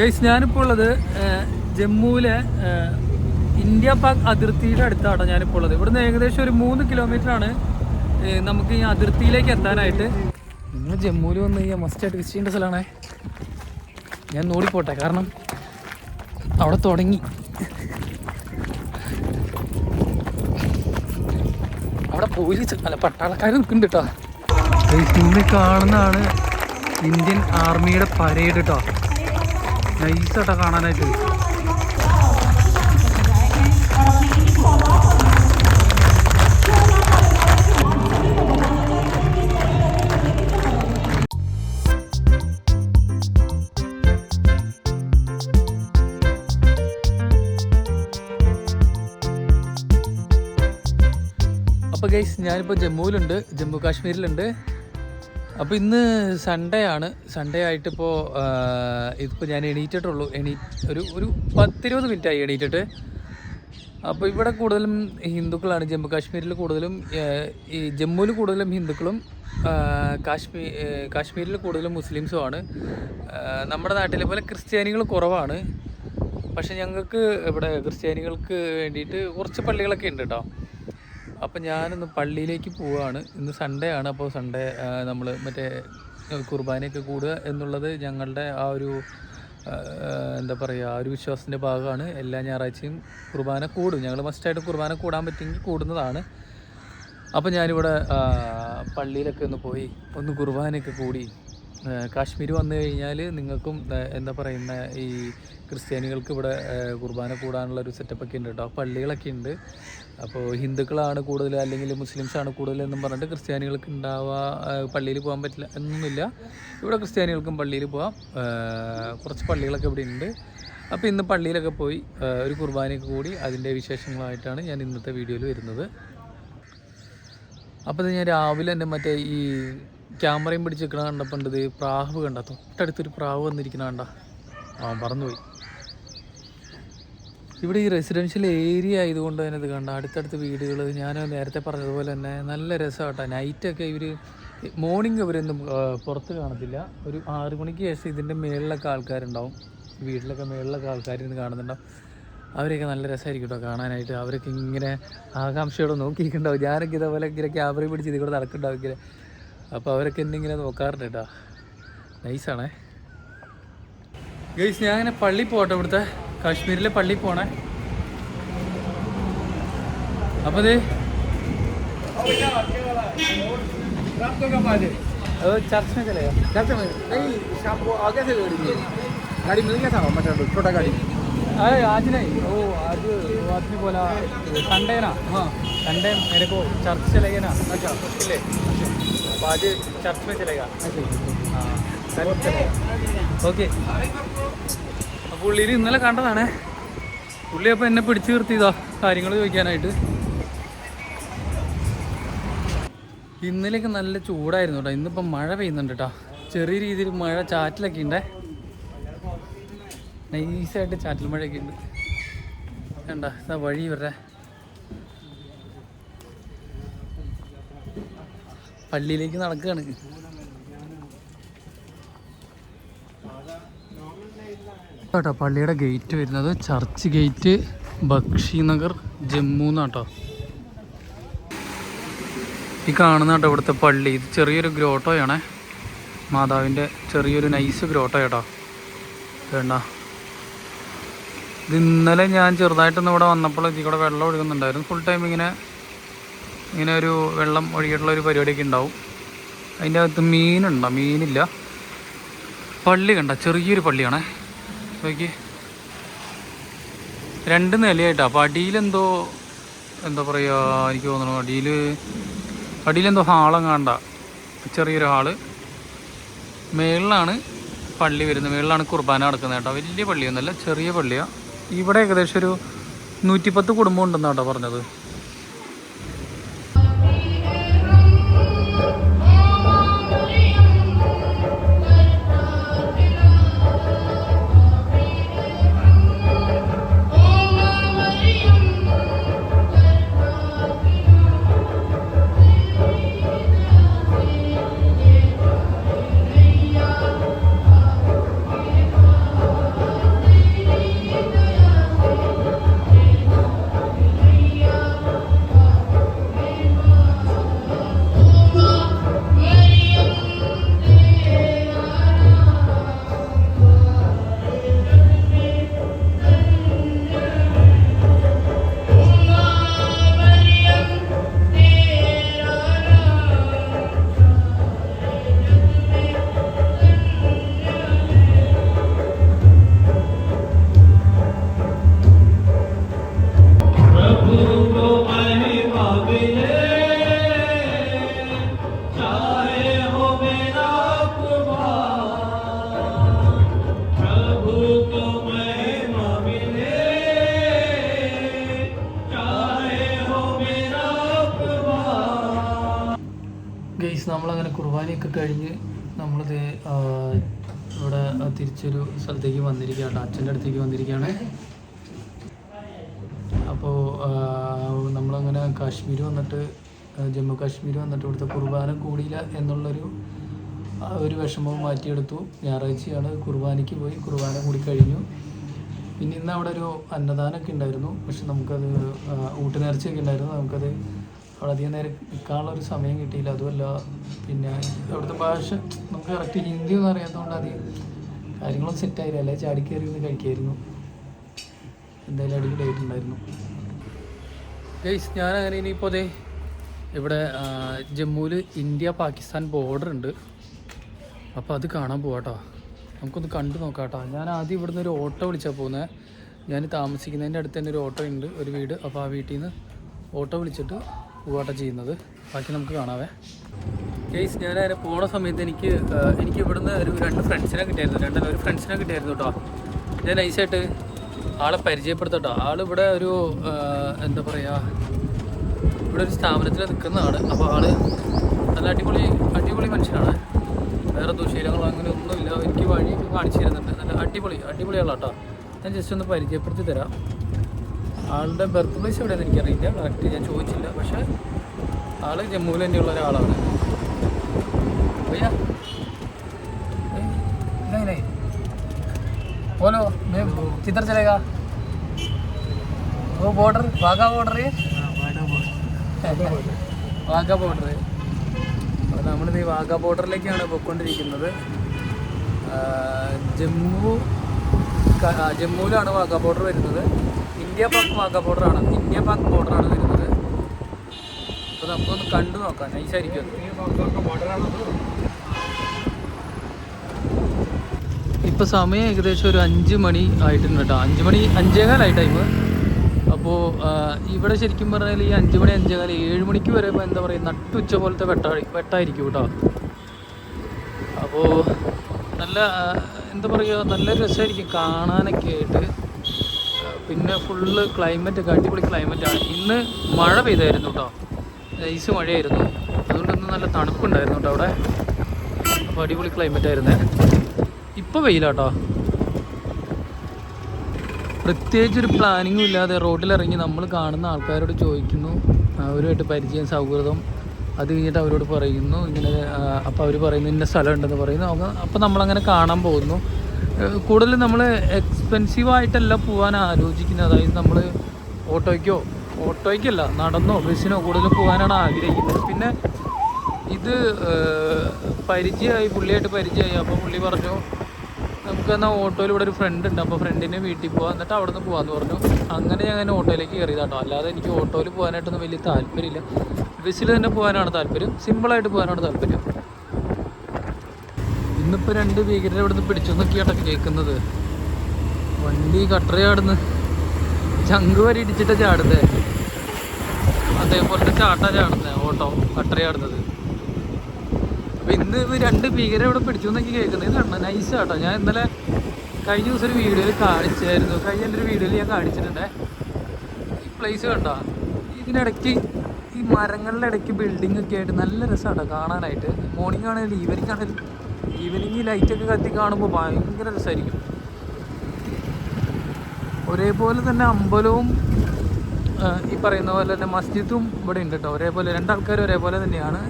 Guys ഞാനിപ്പോൾ ഉള്ളത് ജമ്മുവിലെ ഇന്ത്യ പാക് അതിർത്തിയുടെ അടുത്താണ് ഞാനിപ്പോൾ ഉള്ളത്. ഇവിടുന്ന് ഏകദേശം ഒരു മൂന്ന് കിലോമീറ്റർ ആണ് നമുക്ക് ഈ അതിർത്തിയിലേക്ക് എത്താനായിട്ട്. നിങ്ങൾ ജമ്മുവിൽ വന്ന് കഴിഞ്ഞാൽ മസ്റ്റായിട്ട് വിസിറ്റ് ചെയ്യേണ്ട സ്ഥലമാണേ. ഞാൻ ഓടിപ്പോട്ടെ കാരണം അവിടെ തുടങ്ങി. അവിടെ പോലീസ് അല്ല പട്ടാളക്കാർ നിൽക്കുന്നുണ്ട് കേട്ടോ ഇന്ന് കാണുന്നതാണ് ഇന്ത്യൻ ആർമിയുടെ പരേഡ് കേട്ടോ നൈസായിട്ടാ കാണാനായിട്ട് അപ്പോൾ ഗൈസ് ഞാനിപ്പോൾ ജമ്മുവിലുണ്ട് ജമ്മു കാശ്മീരിലുണ്ട്. അപ്പോൾ ഇന്ന് സൺഡേ ആണ്. സൺഡേ ആയിട്ടിപ്പോൾ ഇതിപ്പോൾ ഞാൻ എണീറ്റിട്ടുള്ളൂ. എണീ ഒരു ഒരു പത്തിരുപത് മിനിറ്റ് ആയി എണീറ്റിട്ട്. അപ്പോൾ ഇവിടെ കൂടുതലും ഹിന്ദുക്കളാണ്. ജമ്മു കാശ്മീരിൽ കൂടുതലും ഈ ജമ്മുവിൽ കൂടുതലും ഹിന്ദുക്കളും കാശ്മീർ കാശ്മീരിൽ കൂടുതലും മുസ്ലിംസും ആണ് നമ്മുടെ നാട്ടിലെ പോലെ ക്രിസ്ത്യാനികൾ കുറവാണ്. പക്ഷേ ഞങ്ങൾക്ക് ഇവിടെ ക്രിസ്ത്യാനികൾക്ക് വേണ്ടിയിട്ട് കുറച്ച് പള്ളികളൊക്കെ ഉണ്ട് കേട്ടോ അപ്പം ഞാനിന്ന് പള്ളിയിലേക്ക് പോവുകയാണ് ഇന്ന് സൺഡേ ആണ്. അപ്പോൾ സൺഡേ നമ്മൾ മറ്റേ കുർബാനയൊക്കെ കൂടുക എന്നുള്ളത് ഞങ്ങളുടെ ആ ഒരു എന്താ പറയുക ആ ഒരു വിശ്വാസത്തിന്റെ ഭാഗമാണ്. എല്ലാ ഞായറാഴ്ചയും കുർബാന കൂടും. ഞങ്ങൾ മസ്റ്റായിട്ട് കുർബാന കൂടാൻ പറ്റുമെങ്കിൽ കൂടുന്നതാണ്. അപ്പോൾ ഞാനിവിടെ പള്ളിയിലൊക്കെ ഒന്ന് പോയി ഒന്ന് കുർബാനയൊക്കെ കൂടി കാശ്മീർ വന്നു കഴിഞ്ഞാൽ നിങ്ങൾക്കും എന്താ പറയുന്ന ഈ ക്രിസ്ത്യാനികൾക്ക് ഇവിടെ കുർബാന കൂടാനുള്ള ഒരു സെറ്റപ്പൊക്കെ ഉണ്ട് കേട്ടോ പള്ളികളൊക്കെ ഉണ്ട്. അപ്പോൾ ഹിന്ദുക്കളാണ് കൂടുതൽ അല്ലെങ്കിൽ മുസ്ലിംസാണ് കൂടുതൽ എന്നും പറഞ്ഞിട്ട് ക്രിസ്ത്യാനികൾക്ക് ഉണ്ടാവുക പള്ളിയിൽ പോകാൻ പറ്റില്ല എന്നൊന്നുമില്ല. ഇവിടെ ക്രിസ്ത്യാനികൾക്കും പള്ളിയിൽ പോകാം കുറച്ച് പള്ളികളൊക്കെ ഇവിടെ ഉണ്ട്. അപ്പോൾ ഇന്ന് പള്ളിയിലൊക്കെ പോയി ഒരു കുർബാനയൊക്കെ കൂടി അതിന്റെ വിശേഷങ്ങളായിട്ടാണ് ഞാൻ ഇന്നത്തെ വീഡിയോയിൽ വരുന്നത്. അപ്പോൾ ഞാൻ രാവിലെ തന്നെ മറ്റേ ഈ ക്യാമറയും പിടിച്ച് നിൽക്കണ കണ്ടപ്പോൾ പ്രാവ് കണ്ട? തൊട്ടടുത്തൊരു പ്രാവ് വന്നിരിക്കണ കണ്ട? ആ പറന്നുപോയി ഇവിടെ ഈ റെസിഡൻഷ്യൽ ഏരിയ ആയതുകൊണ്ട് തന്നെ ഇത് കണ്ട? അടുത്തടുത്ത് വീടുകൾ. ഞാൻ നേരത്തെ പറഞ്ഞതുപോലെ തന്നെ നല്ല രസമാട്ടോ. നൈറ്റൊക്കെ ഇവർ മോർണിംഗ് ഇവരൊന്നും പുറത്ത് കാണത്തില്ല. ഒരു ആറു മണിക്ക് ശേഷം ഇതിന്റെ മേളിലൊക്കെ ആൾക്കാരുണ്ടാവും. വീട്ടിലൊക്കെ മേളിലൊക്കെ ആൾക്കാർ ഇരുന്ന് കാണുന്നുണ്ടാവും. അവരെയൊക്കെ നല്ല രസമായിരിക്കും കേട്ടോ കാണാനായിട്ട്. അവരൊക്കെ ഇങ്ങനെ ആകാംക്ഷയോടെ നോക്കിയിട്ടുണ്ടാവും ഞാനൊക്കെ ഇതേപോലെ ഇങ്ങനെ ക്യാമറ പിടിച്ച് ഇതിൽ കൂടെ നടക്കുന്നുണ്ടാവും ഇങ്ങനെ. അപ്പോൾ അവരൊക്കെ എന്നെ ഇങ്ങനെ നോക്കാറുണ്ട് കേട്ടോ. നൈസാണേ ഗൈസ് ഞാൻ അങ്ങനെ പള്ളി പോട്ടെ ഇവിടുത്തെ. കാശ്മീരിലെ പള്ളി പോണേ അപ്പോൾ ഇത് ചർച്ച में चलेगा चलते में नहीं शाम को आगे से गाड़ी मिली गाड़ी मिल गया था मतलब छोटा गाड़ी अरे आज नहीं वो आज वो आदमी बोला संडे ना हाँ संडे मेरे को चर्च चलेगा ना अच्छा इसलिए अब आज चर्च में चलेगा ऐसे हाँ ഓക്കെ പുള്ളിയിൽ ഇന്നലെ കണ്ടതാണേ. പുള്ളി അപ്പോൾ എന്നെ പിടിച്ചു നിർത്തിയതാ കാര്യങ്ങൾ ചോദിക്കാനായിട്ട്. ഇന്നലെയൊക്കെ നല്ല ചൂടായിരുന്നു കേട്ടോ. ഇന്നിപ്പം മഴ പെയ്യുന്നുണ്ട് കേട്ടോ. ചെറിയ രീതിയിൽ മഴ ചാറ്റിലൊക്കെ ഉണ്ടേ നൈസായിട്ട് ചാറ്റൽ മഴയൊക്കെ ഉണ്ട് വേണ്ട ഇതാ വഴി ഇവരുടെ പള്ളിയിലേക്ക് നടക്കുകയാണ് കേട്ടോ പള്ളിയുടെ ഗേറ്റ് വരുന്നത്. ചർച്ച് ഗേറ്റ് ബക്ഷി നഗർ ജമ്മു എന്നാട്ടോ ഈ കാണുന്ന കേട്ടോ ഇവിടുത്തെ പള്ളി. ഇത് ചെറിയൊരു ഗ്രോട്ടോയാണേ. മാതാവിന്റെ ചെറിയൊരു നൈസ് ഗ്രോട്ടോ കേട്ടോ വേണ്ട ഇത് ഇന്നലെ ഞാൻ ചെറുതായിട്ടൊന്ന് ഇവിടെ വന്നപ്പോൾ ഇതിൽ കൂടെ വെള്ളം ഒഴുകുന്നുണ്ടായിരുന്നു. ഫുൾ ടൈം ഇങ്ങനെ ഇങ്ങനെ ഒരു വെള്ളം ഒഴുകിയിട്ടുള്ള ഒരു പരിപാടിയൊക്കെ ഉണ്ടാവും. അതിന്റെ അകത്ത് മീനുണ്ടോ? മീനില്ല. പള്ളി കണ്ട ചെറിയൊരു പള്ളിയാണേ. നോക്കി രണ്ട് നിലയായിട്ടാ. അപ്പോൾ അടിയിലെന്തോ എന്താ പറയുക എനിക്ക് തോന്നുന്നു അടിയിൽ അടിയിലെന്തോ ഹാളെങ്ങാണ്ട ചെറിയൊരു ഹാൾ. മേളിലാണ് പള്ളി വരുന്നത്. മേളിലാണ് കുർബാന നടക്കുന്നത് കേട്ടോ. വലിയ പള്ളിയൊന്നുമല്ല ചെറിയ പള്ളിയാണ് ഇവിടെ ഏകദേശം ഒരു നൂറ്റിപ്പത്ത് കുടുംബം ഉണ്ടെന്നാണ് കേട്ടോ പറഞ്ഞത്. ആ, ഇവിടെ തിരിച്ചൊരു സ്ഥലത്തേക്ക് വന്നിരിക്കുകയാണ്. അച്ഛന്റെ അടുത്തേക്ക് വന്നിരിക്കുകയാണ്. അപ്പോൾ നമ്മളങ്ങനെ കാശ്മീർ വന്നിട്ട് ജമ്മു കാശ്മീർ വന്നിട്ട് ഇവിടുത്തെ കുർബാന കൂടിയില്ല എന്നുള്ളൊരു ഒരു വിഷമവും മാറ്റിയെടുത്തു. ഞായറാഴ്ചയാണ് കുർബാനയ്ക്ക് പോയി കുർബാന കൂടി കഴിഞ്ഞു. പിന്നെ ഇന്ന് അവിടെ ഒരു അന്നദാനമൊക്കെ ഉണ്ടായിരുന്നു. പക്ഷെ നമുക്കത് ഊട്ടുനേർച്ചയൊക്കെ ഉണ്ടായിരുന്നു. നമുക്കത് അവിടെ അധികം നേരം നിൽക്കാനുള്ള ഒരു സമയം കിട്ടിയില്ല. അതുമല്ല പിന്നെ അവിടുത്തെ ഭാഷ നമുക്ക് കറക്റ്റ് ഹിന്ദി ഒന്നും അറിയാത്തതുകൊണ്ട് അധികം കാര്യങ്ങളൊന്നും സെറ്റായില്ല അല്ലെ? കയറി ഒന്ന് കഴിക്കായിരുന്നു എന്തായാലും അടിപൊളിയായിട്ടുണ്ടായിരുന്നു ഗൈസ് ഞാൻ അങ്ങനെ ഇനിയിപ്പോൾ അതെ ഇവിടെ ജമ്മുവിൽ ഇന്ത്യ പാകിസ്ഥാൻ ബോർഡർ ഉണ്ട്. അപ്പോൾ അത് കാണാൻ പോവാട്ടോ. നമുക്കൊന്ന് കണ്ടു നോക്കാം കേട്ടോ ഞാൻ ആദ്യം ഇവിടുന്ന് ഒരു ഓട്ടോ വിളിച്ചാൽ പോകുന്നത് ഞാൻ താമസിക്കുന്നതിന്റെ അടുത്ത് തന്നെ ഒരു ഓട്ടോ ഉണ്ട് ഒരു വീട്. അപ്പോൾ ആ വീട്ടിൽ നിന്ന് ഓട്ടോ വിളിച്ചിട്ട് പോവാട്ടോ ചെയ്യുന്നത്. ബാക്കി നമുക്ക് കാണാവേ. കേസ് ഞാൻ അതിനെ പോണ സമയത്ത് എനിക്ക് എനിക്ക് ഇവിടുന്ന് ഒരു രണ്ട് ഫ്രണ്ട്സിനെ കിട്ടിയായിരുന്നു. രണ്ടല്ല ഒരു ഫ്രണ്ട്സിനെ കിട്ടിയായിരുന്നു കേട്ടോ ഞാൻ നൈസായിട്ട് ആളെ പരിചയപ്പെടുത്തട്ടോ. ആളിവിടെ ഒരു എന്താ പറയുക ഇവിടെ ഒരു സ്ഥാപനത്തിൽ നിൽക്കുന്നതാണ് അപ്പോൾ ആൾ നല്ല അടിപൊളി അടിപൊളി മനുഷ്യനാണ്. വേറെ ദുശീലങ്ങളോ അങ്ങനെ ഒന്നുമില്ല എനിക്ക് വഴി കാണിച്ചു തരുന്നുണ്ട്. നല്ല അടിപൊളി അടിപൊളിയുള്ള കേട്ടോ ഞാൻ ജസ്റ്റ് ഒന്ന് പരിചയപ്പെടുത്തി തരാം. ആളുടെ ബർത്ത് പ്ലേസ് എവിടെയെന്ന് എനിക്കറിയില്ല കറക്റ്റ് ഞാൻ ചോദിച്ചില്ല പക്ഷേ ആള് ജമ്മുവിൽ തന്നെയുള്ള ഒരാളാണ് भैया ए, नहीं नहीं बोलो मैं किधर चलेगा वो बॉर्डर वाघा बॉर्डर है വാഗ ബോർഡർ അപ്പോൾ നമ്മളിത് ഈ വാഗ ബോർഡറിലേക്കാണ് പോയിക്കൊണ്ടിരിക്കുന്നത് ആ, ജമ്മു ക- ആ, ജമ്മുവിലാണ് വാഗ ബോർഡർ വരുന്നത് ഇന്ത്യ പാക് വാഗ ബോർഡറാണ്. ഇന്ത്യ പാക് ബോർഡറാണ് വരുന്നത്. അപ്പോൾ നമുക്കൊന്ന് കണ്ടു നോക്കാം. നൈസായിരിക്കും ഇപ്പോൾ സമയം ഏകദേശം ഒരു അഞ്ച് മണി ആയിട്ടുണ്ട് കേട്ടോ അഞ്ച് മണി അഞ്ചേകാലായി ടൈം അപ്പോൾ ഇവിടെ ശരിക്കും പറഞ്ഞാൽ ഈ അഞ്ച് മണി അഞ്ചേകാൽ ഏഴ് മണിക്ക് വരെ ഇപ്പൊ എന്താ പറയുക നട്ടുച്ച പോലത്തെ വെട്ട വെട്ടായിരിക്കും കേട്ടോ അപ്പോൾ നല്ല എന്താ പറയുക നല്ല രസമായിരിക്കും കാണാനൊക്കെ ആയിട്ട്. പിന്നെ ഫുള്ള് ക്ലൈമറ്റ് ഒക്കെ അടിപൊളി ക്ലൈമറ്റാണ് ഇന്ന് മഴ പെയ്തായിരുന്നു കേട്ടോ നൈസ് മഴയായിരുന്നു. അതുകൊണ്ട് ഇന്ന് നല്ല തണുപ്പുണ്ടായിരുന്നു കേട്ടോ അവിടെ. അപ്പോൾ അടിപൊളി ക്ലൈമറ്റ് ആയിരുന്നേ. ഇപ്പോൾ വെയിലാട്ടോ പ്രത്യേകിച്ച് ഒരു പ്ലാനിങ്ങും ഇല്ലാതെ റോഡിലിറങ്ങി നമ്മൾ കാണുന്ന ആൾക്കാരോട് ചോദിക്കുന്നു. അവരുമായിട്ട് പരിചയം സൗഹൃദം അത് കഴിഞ്ഞിട്ട് അവരോട് പറയുന്നു. ഇങ്ങനെ അപ്പോൾ അവർ പറയുന്നു ഇന്ന സ്ഥലം ഉണ്ടെന്ന് പറയുന്നു. അപ്പോൾ നമ്മളങ്ങനെ കാണാൻ പോകുന്നു. കൂടുതൽ നമ്മൾ എക്സ്പെൻസീവ് ആയിട്ടല്ല പോകാൻ ആലോചിക്കുന്നത്. അതായത് നമ്മൾ ഓട്ടോയ്ക്കോ ഓട്ടോയ്ക്കല്ല നടന്നോ ബസ്സിനോ കൂടുതൽ പോകാനാണ് ആഗ്രഹിക്കുന്നത്. പിന്നെ ഇത് പരിചയമായി പുള്ളിയായിട്ട് പരിചയമായി. അപ്പോൾ പുള്ളി പറഞ്ഞു നമുക്ക് എന്നാൽ ഓട്ടോയിൽ ഇവിടെ ഒരു ഫ്രണ്ട് ഉണ്ട്. അപ്പോൾ ഫ്രണ്ടിനെ വീട്ടിൽ പോകാം എന്നിട്ട് അവിടെ നിന്ന് പോകാമെന്ന് പറഞ്ഞു. അങ്ങനെ ഞാൻ ഓട്ടോയിലേക്ക് കയറിയതാട്ടോ. അല്ലാതെ എനിക്ക് ഓട്ടോയിൽ പോകാനായിട്ടൊന്നും വലിയ താല്പര്യമില്ല. ബസ്സിൽ തന്നെ പോകാനാണ് താല്പര്യം. സിമ്പിളായിട്ട് പോകാനാണ് താല്പര്യം. ഇന്നിപ്പോൾ രണ്ട് ഭീകരരെ ഇവിടെ നിന്ന് പിടിച്ചു നോക്കിയാട്ടോ കേൾക്കുന്നത്. വണ്ടി കട്ടറയാടുന്ന്. ചങ്ക് വരെ ഇടിച്ചിട്ട് ചാടുന്നത് അതേപോലത്തെ ചാട്ടാ ചാടുന്നത് ഓട്ടോ കട്ടറയാടുന്നത്. അപ്പൊ ഇന്ന് ഇത് രണ്ട് ഭീകരരെ ഇവിടെ പിടിച്ചു എന്നൊക്കെ കേൾക്കുന്നത്. ഇതാണ് നൈസ് ആട്ടോ ഞാൻ ഇന്നലെ കഴിഞ്ഞ ദിവസം ഒരു വീഡിയോയിൽ കാണിച്ചായിരുന്നു. കഴിഞ്ഞ എന്റെ ഒരു വീഡിയോയിൽ ഞാൻ കാണിച്ചിട്ടുണ്ടേ. ഈ പ്ലേസ് കണ്ടോ? ഇതിനിടയ്ക്ക് ഈ മരങ്ങളുടെ ഇടയ്ക്ക് ബിൽഡിംഗ് ഒക്കെ ആയിട്ട് നല്ല രസമാണ് കാണാനായിട്ട്. മോർണിംഗ് ആണെങ്കിലും ഈവനിങ് ആണെങ്കിലും ഈവനിങ് ലൈറ്റൊക്കെ കത്തി കാണുമ്പോൾ ഭയങ്കര രസമായിരിക്കും ഒരേപോലെ തന്നെ അമ്പലവും ഈ പറയുന്ന പോലെ തന്നെ മസ്ജിദും ഇവിടെ ഉണ്ട് കേട്ടോ. ഒരേപോലെ രണ്ടാൾക്കാരും ഒരേപോലെ തന്നെയാണ്.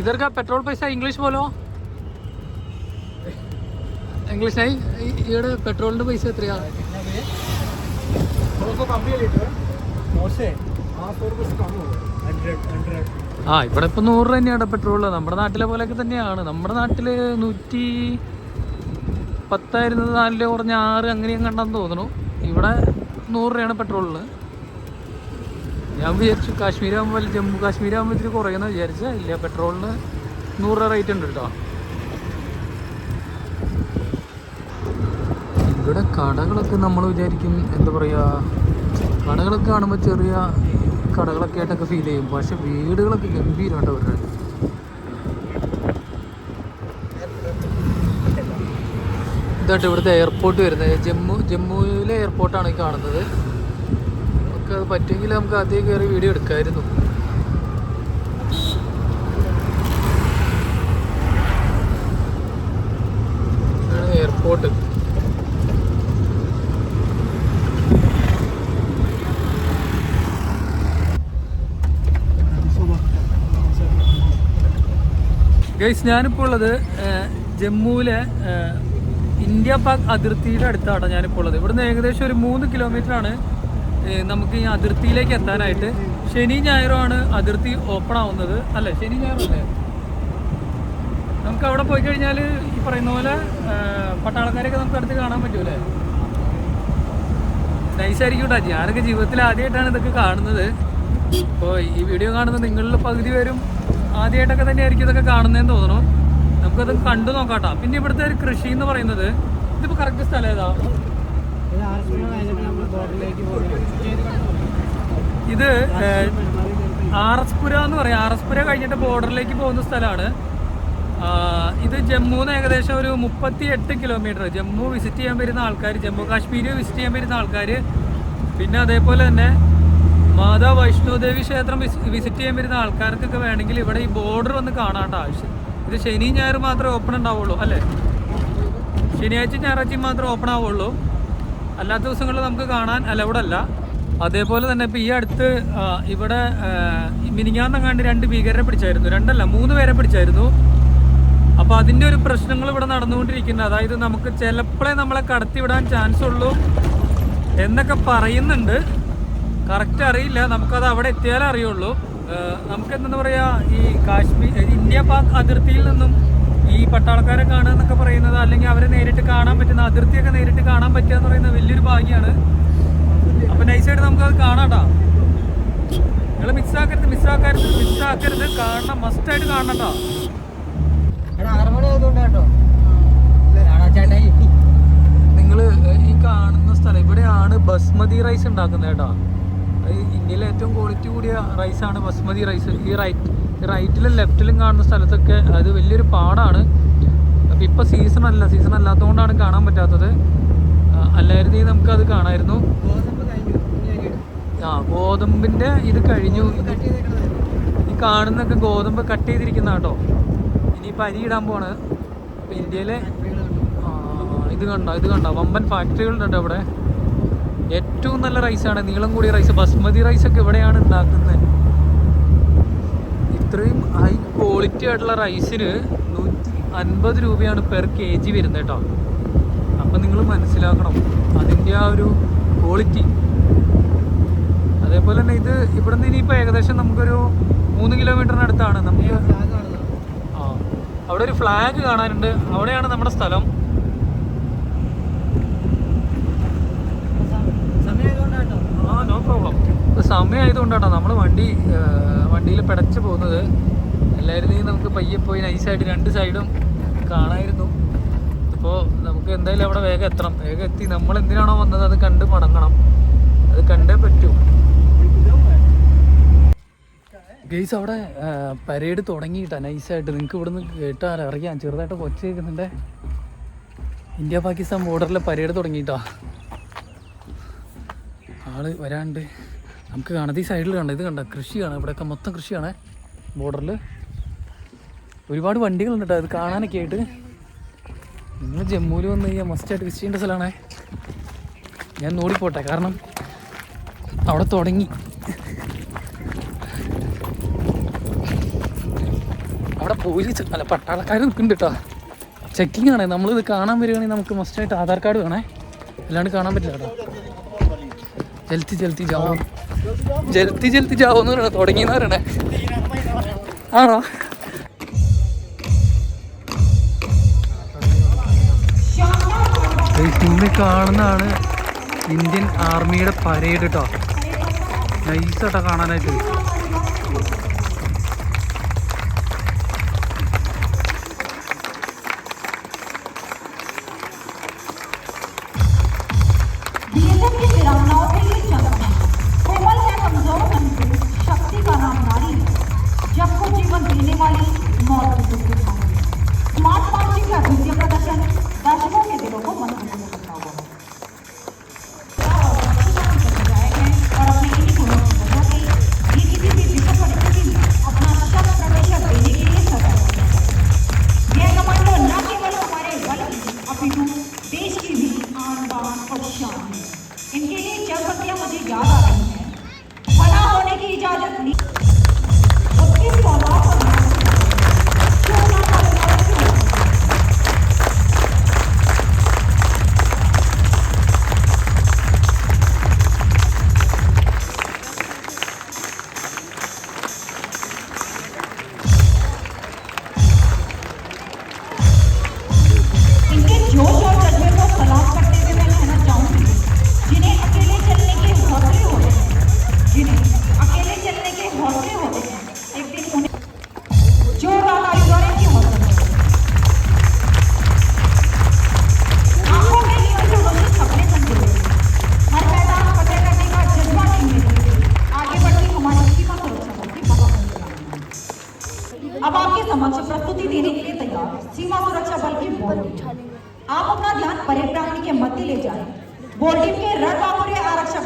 ഇതൊക്കെ പെട്രോൾ പൈസ ഇംഗ്ലീഷ് പോലോ? ഇംഗ്ലീഷായി ഈയുടെ പെട്രോളിന്റെ പൈസ എത്രയാണ് ആ ഇവിടെ ഇപ്പം നൂറ് തന്നെയാണ് പെട്രോൾ നമ്മുടെ നാട്ടിലെ പോലെയൊക്കെ തന്നെയാണ്. നമ്മുടെ നാട്ടിൽ നൂറ്റി പത്തായിരുന്നത് നാലിൽ കുറഞ്ഞ ആറ് അങ്ങനെയും കണ്ടെന്ന് തോന്നുന്നു. ഇവിടെ നൂറ് രൂപയാണ് പെട്രോളിന് ഞാൻ വിചാരിച്ചു കാശ്മീർ ആകുമ്പോൾ ജമ്മു കാശ്മീർ ആകുമ്പോൾ ഇത്തിരി കുറയുന്ന വിചാരിച്ച ഇല്ല പെട്രോളിന് നൂറ് രൂപ റേറ്റ് ഉണ്ട് കേട്ടോ. ഇവിടെ കടകളൊക്കെ നമ്മൾ വിചാരിക്കും എന്താ പറയുക കടകളൊക്കെ കാണുമ്പോൾ ചെറിയ കടകളൊക്കെ ആയിട്ടൊക്കെ ഫീൽ ചെയ്യും. പക്ഷെ വീടുകളൊക്കെ ഗംഭീരമായിട്ട് അവരുടെ ഇതായിട്ട് ഇവിടുത്തെ എയർപോർട്ട് വരുന്നത്. ജമ്മു ജമ്മുവിലെ എയർപോർട്ടാണ് ഈ കാണുന്നത്. നമുക്ക് അത് പറ്റുമെങ്കിൽ നമുക്ക് ആദ്യം കയറി വീഡിയോ എടുക്കായിരുന്നു ഇതാണ് എയർപോർട്ട് ഗൈസ് ഞാനിപ്പോൾ ഉള്ളത് ജമ്മുവിലെ ഇന്ത്യ പാക് അതിർത്തിയുടെ അടുത്താണ് ഞാനിപ്പോൾ ഉള്ളത്. ഇവിടുന്ന് ഏകദേശം ഒരു മൂന്ന് കിലോമീറ്ററാണ് നമുക്ക് ഈ അതിർത്തിയിലേക്ക് എത്താനായിട്ട്. ശനി ഞായറുമാണ് അതിർത്തി ഓപ്പൺ ആവുന്നത്. അല്ലേ? ശനി ഞായറല്ലേ നമുക്ക് അവിടെ പോയി കഴിഞ്ഞാൽ ഈ പറയുന്ന പോലെ പട്ടാളക്കാരെയൊക്കെ നമുക്ക് അടുത്ത് കാണാൻ പറ്റൂലേ? നൈസായിരിക്കും കേട്ടോ ഞാനൊക്കെ ജീവിതത്തിൽ ആദ്യമായിട്ടാണ് ഇതൊക്കെ കാണുന്നത്. അപ്പോൾ ഈ വീഡിയോ കാണുന്ന നിങ്ങളിൽ പകുതി പേരും ആദ്യമായിട്ടൊക്കെ തന്നെയായിരിക്കും ഇതൊക്കെ കാണുന്നതെന്ന് തോന്നുന്നു. നമുക്കത് കണ്ടു നോക്കാട്ടോ. പിന്നെ ഇവിടുത്തെ ഒരു കൃഷി എന്ന് പറയുന്നത് ഇതിപ്പോൾ കറക്റ്റ് സ്ഥലം ഏതാ? ഇത് ആർ എസ് പുര എന്ന് പറയും. ആർ എസ് പുര കഴിഞ്ഞിട്ട് ബോർഡറിലേക്ക് പോകുന്ന സ്ഥലമാണ്. ഇത് ഇത് ജമ്മുന്ന് ഏകദേശം ഒരു മുപ്പത്തി എട്ട് കിലോമീറ്റർ ജമ്മു വിസിറ്റ് ചെയ്യാൻ വരുന്ന ആൾക്കാർ ജമ്മു കാശ്മീർ വിസിറ്റ് ചെയ്യാൻ വരുന്ന ആൾക്കാർ പിന്നെ അതേപോലെ തന്നെ മാതാ വൈഷ്ണോദേവി ക്ഷേത്രം വിസിറ്റ് ചെയ്യാൻ വരുന്ന ആൾക്കാർക്കൊക്കെ വേണമെങ്കിൽ ഇവിടെ ഈ ബോർഡർ വന്ന് കാണാണ്ട ആവശ്യം. ഇത് ശനി ഞായർ മാത്രമേ ഓപ്പൺ ഉണ്ടാവുള്ളൂ അല്ലേ? ശനിയാഴ്ച ഞായറാഴ്ചയും മാത്രമേ ഓപ്പൺ ആവുള്ളൂ. അല്ലാത്ത ദിവസങ്ങളിൽ നമുക്ക് കാണാൻ അലൗഡ് അല്ല. അതേപോലെ തന്നെ ഇപ്പം ഈ അടുത്ത് ഇവിടെ മിനിങ്ങാന്നങ്ങാണ്ട് രണ്ട് ഭീകരരെ പിടിച്ചായിരുന്നു. രണ്ടല്ല മൂന്ന് പേരെ പിടിച്ചായിരുന്നു. അപ്പോൾ അതിന്റെ ഒരു പ്രശ്നങ്ങൾ ഇവിടെ നടന്നുകൊണ്ടിരിക്കുന്നത് അതായത് നമുക്ക് ചിലപ്പോഴേ നമ്മളെ കടത്തിവിടാൻ ചാൻസ് ഉള്ളൂ എന്നൊക്കെ പറയുന്നുണ്ട്. കറക്റ്റ് അറിയില്ല. നമുക്കത് അവിടെ എത്തിയാലേ അറിയുള്ളൂ. നമുക്ക് എന്താ പറയുക ഈ കാശ്മീർ ഇന്ത്യ പാക് അതിർത്തിയിൽ നിന്നും ഈ പട്ടാളക്കാരെ കാണുക എന്നൊക്കെ പറയുന്നത് അല്ലെങ്കിൽ അവരെ നേരിട്ട് കാണാൻ പറ്റുന്ന അതിർത്തിയൊക്കെ നേരിട്ട് കാണാൻ പറ്റുക എന്ന് പറയുന്നത് വലിയൊരു ഭാഗ്യമാണ് അപ്പൊ നൈസായിട്ട് നമുക്കത് കാണാട്ടാ. നിങ്ങൾ മിസ്സാക്കരുത് മിസ്സാക്കരുത് മിസ്സാക്കരുത് കാണണം മസ്റ്റായിട്ട് കാണണം ട്ടോ. നിങ്ങൾ ഈ കാണുന്ന സ്ഥലം ഇവിടെയാണ് ബസ്മതി റൈസ് ഉണ്ടാക്കുന്നത് കേട്ടോ. ഇന്ത്യയിലെ ഏറ്റവും ക്വാളിറ്റി കൂടിയ റൈസാണ് ബസ്മതി റൈസ് ഈ റൈറ്റ് റൈറ്റിലും ലെഫ്റ്റിലും കാണുന്ന സ്ഥലത്തൊക്കെ അത് വലിയൊരു പാടാണ്. അപ്പം ഇപ്പോൾ സീസൺ അല്ല സീസൺ അല്ലാത്തതുകൊണ്ടാണ് കാണാൻ പറ്റാത്തത്. അല്ലായിരുന്നെങ്കിൽ നമുക്കത് കാണാമായിരുന്നു ആ ഗോതമ്പിന്റെ ഇത് കഴിഞ്ഞു. ഈ കാണുന്നൊക്കെ ഗോതമ്പ് കട്ട് ചെയ്തിരിക്കുന്ന കേട്ടോ. ഇനിയിപ്പോൾ അരി ഇടാൻ പോണ് ഇപ്പം ഇന്ത്യയിലെ ഇത് കണ്ടോ ഇത് കണ്ടോ? വമ്പൻ ഫാക്ടറികളുണ്ട് ഇവിടെ ഏറ്റവും നല്ല റൈസാണ് നീളം കൂടിയ റൈസ് ബസ്മതി റൈസ് ഒക്കെ ഇവിടെയാണ് ഉണ്ടാക്കുന്നത്? ഇത്രയും ഹൈ ക്വാളിറ്റി ആയിട്ടുള്ള റൈസിന് നൂറ്റി അൻപത് രൂപയാണ് പെർ കെ ജി വരുന്നത് കേട്ടോ. അപ്പം നിങ്ങൾ മനസ്സിലാക്കണം അതിന്റെ ആ ഒരു ക്വാളിറ്റി അതേപോലെ തന്നെ ഇത് ഇവിടെ നിന്ന് ഇനിയിപ്പോൾ ഏകദേശം നമുക്കൊരു മൂന്ന് കിലോമീറ്ററിനടുത്താണ് നമുക്ക് ആ അവിടെ ഒരു ഫ്ലാഗ് കാണാനുണ്ട്. അവിടെയാണ് നമ്മുടെ സ്ഥലം. സമയമായതുകൊണ്ടാട്ടോ നമ്മൾ വണ്ടി വണ്ടിയിൽ പിടച്ച് പോകുന്നത്. എല്ലാവരും നമുക്ക് പയ്യെ പോയി നൈസായിട്ട് രണ്ട് സൈഡും കാണായിരുന്നു. ഇപ്പോൾ നമുക്ക് എന്തായാലും അവിടെ വേഗം എത്തണം. വേഗം എത്തി. നമ്മൾ എന്തിനാണോ വന്നത്? അത് കണ്ട് മടങ്ങണം. അത് കണ്ടേ പറ്റൂ. ഗെയ്സ് അവിടെ പരേഡ് തുടങ്ങിയിട്ടാ നൈസായിട്ട് നിങ്ങൾക്ക് ഇവിടുന്ന് കേട്ടാൽ അറിയാം. ചെറുതായിട്ട് കൊച്ചു കേൾക്കുന്നുണ്ട് ഇന്ത്യ പാകിസ്ഥാൻ ബോർഡറിലെ പരേഡ് തുടങ്ങിയിട്ടാ. ആൾ വരാണ്ട്. നമുക്ക് കാണാം. ഈ സൈഡിൽ കണ്ട? ഇത് കണ്ട? കൃഷിയാണ്. ഇവിടെയൊക്കെ മൊത്തം കൃഷിയാണ്. ബോർഡറിൽ ഒരുപാട് വണ്ടികളുണ്ട് കേട്ടോ അത് കാണാനൊക്കെ ആയിട്ട്. നിങ്ങൾ ജമ്മുവിൽ വന്ന് കഴിഞ്ഞാൽ മസ്റ്റായിട്ട് വിസിറ്റ് ചെയ്യേണ്ട സ്ഥലമാണേ ഞാൻ നോടിപ്പോട്ടെ. കാരണം അവിടെ തുടങ്ങി. അവിടെ പോലീസ് അല്ല പട്ടാളക്കാർ നിൽക്കുന്നുണ്ട് കേട്ടോ ചെക്കിംഗ് ആണ്. ഇത് കാണാൻ വരികയാണെങ്കിൽ നമുക്ക് മസ്റ്റായിട്ട് ആധാർ കാർഡ് വേണേ. അല്ലാണ്ട് കാണാൻ പറ്റില്ല കേട്ടോ ചെലുത്തി ചെലുത്തി ജാവോ ജൽത്തി ജലത്തി ചാവുന്ന പറയണേ തുടങ്ങിയെന്ന് പറയണേ. ആണോ? ഇന്ന് കാണുന്നതാണ് ഇന്ത്യൻ ആർമിയുടെ പരേഡ് കേട്ടോ നൈസാട്ടോ കാണാനായിട്ട്.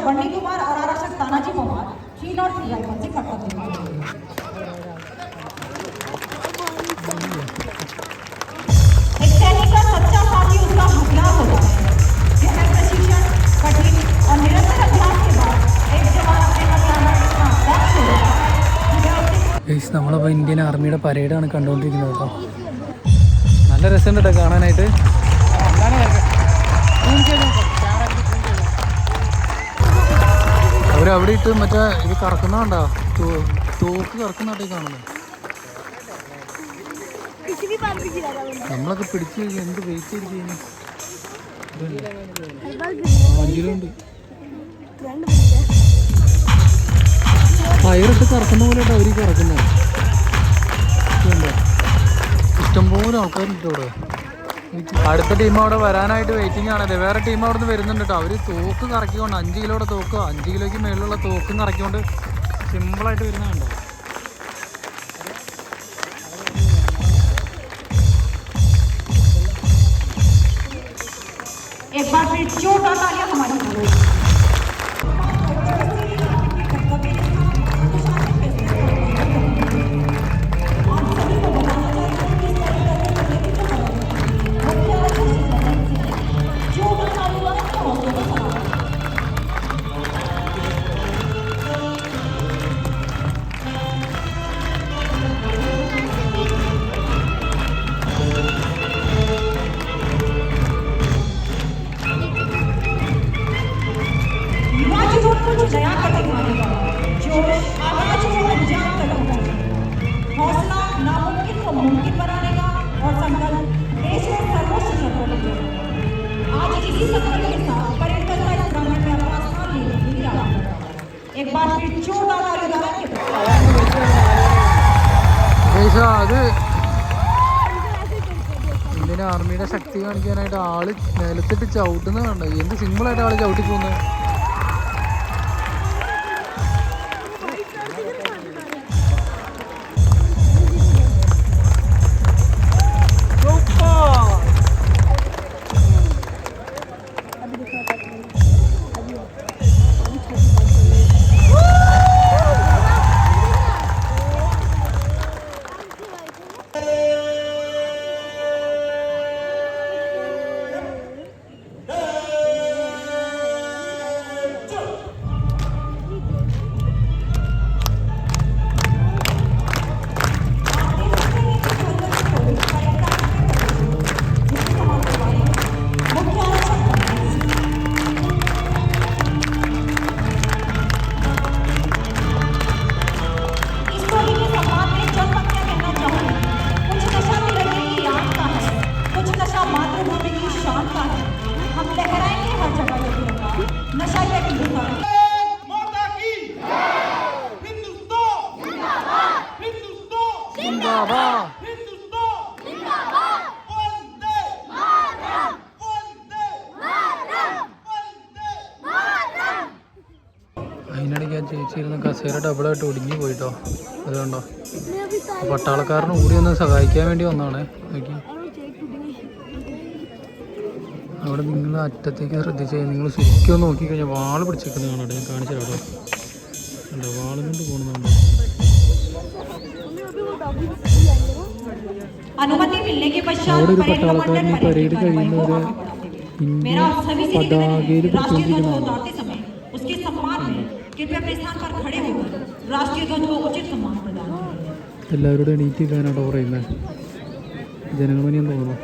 आरक्षक बंडी कुमार और आरक्षक Tanaji Pawar three nought three rifle से कर्तव्य निभाएंगे एक सैनिक का सच्चा साथी उसका हथियार होता है यह प्रशिक्षण कठिन और निरंतर अभ्यास के बाद एक जवान अपने हथियार में इतना दक्ष हो जाता है कि वह अपने ഗൈസ് നമ്മളിപ്പോൾ ഇന്ത്യൻ ആർമിയുടെ പരേഡാണ് കണ്ടുകൊണ്ടിരിക്കുന്നത് കേട്ടോ നല്ല രസമുണ്ട് കേട്ടോ കാണാനായിട്ട് അവരവിടെ ഇട്ട് മറ്റേ ഇത് കറക്കുന്നുണ്ടോ തോക്ക് കറക്കുന്നുണ്ടോ കാണുന്നത് നമ്മളൊക്കെ പിടിച്ച് എന്ത് വെയിറ്റ് ചെയ്ത് ചെയ്യുന്നു പയറിട്ട് കറക്കുന്ന പോലെ അവർ കറക്കുന്നത് ഇഷ്ടംപോലെ ആൾക്കാരുണ്ട് ഇവിടെ. അടുത്ത ടീം അവിടെ വരാനായിട്ട് വെയിറ്റിംഗ് ആണല്ലേ വേറെ ടീം അവിടെ നിന്ന് വരുന്നുണ്ട് കേട്ടോ അവർ തോക്ക് കറക്കിക്കൊണ്ട് അഞ്ച് കിലോയുടെ തോക്ക് അഞ്ച് കിലോയ്ക്ക് മേളിലുള്ള തോക്കും കറക്കിക്കൊണ്ട് സിമ്പിളായിട്ട് വരുന്നുണ്ടോ एक बार फिर जोरदार तालियां हमारी സിമ്പിളായിട്ട് സൈഡ് ഡബിളായിട്ട് ഒടുങ്ങി പോയിട്ടോ. അതുകൊണ്ടോ പട്ടാളക്കാരന് കൂടി ഒന്ന് സഹായിക്കാൻ വേണ്ടി വന്നതാണ് നോക്കി. അവിടെ നിങ്ങൾ അറ്റത്തേക്ക് ശ്രദ്ധിച്ച് നിങ്ങൾ ശരിക്കും നോക്കിക്കഴിഞ്ഞാൽ വാൾ പിടിച്ചേക്കുന്നത് കാണാട്ടെ ഞാൻ കാണിച്ചു കേട്ടോ. അല്ല വാളും കൊണ്ട് പോകുന്നുണ്ട്. അവിടെ ഒരു പട്ടാളക്കാരൻ ഈ പരേഡ് കഴിയുന്നവരെ പതാകയിൽ പ്രചോദിക്കുന്നതാണ് राष्ट्रीय ध्वज को പിടിച്ചുകൊണ്ടിരിക്കുന്നതാണ് उतारते समय उसके सम्मान में कृपया अपने स्थान पर खड़े होकर राष्ट्रीय ध्वज को उचित सम्मान प्रदान करें എല്ലാവരോടും എണീറ്റ് നിൽക്കാനാട്ടോ പറയുന്നത് ജനഗണമനയെന്ന് തോന്നുന്നു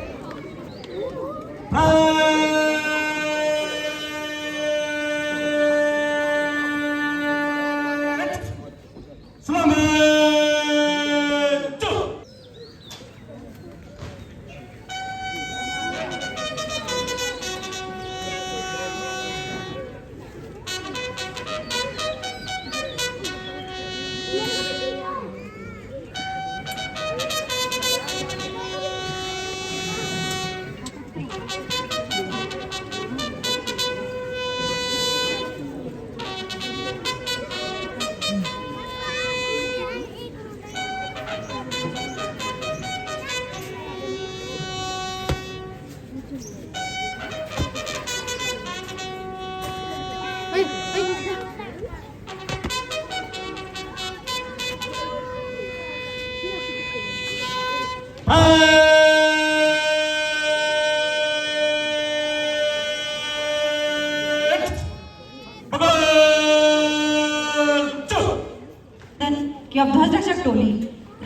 टोली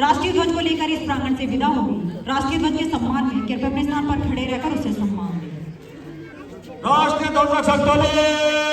राष्ट्रीय ध्वज को लेकर इस प्रांगण से विदा होगी राष्ट्रीय ध्वज के सम्मान में कृपया अपने स्थान पर खड़े रहकर उसे सम्मान दें। राष्ट्रीय ध्वज रक्षक टोली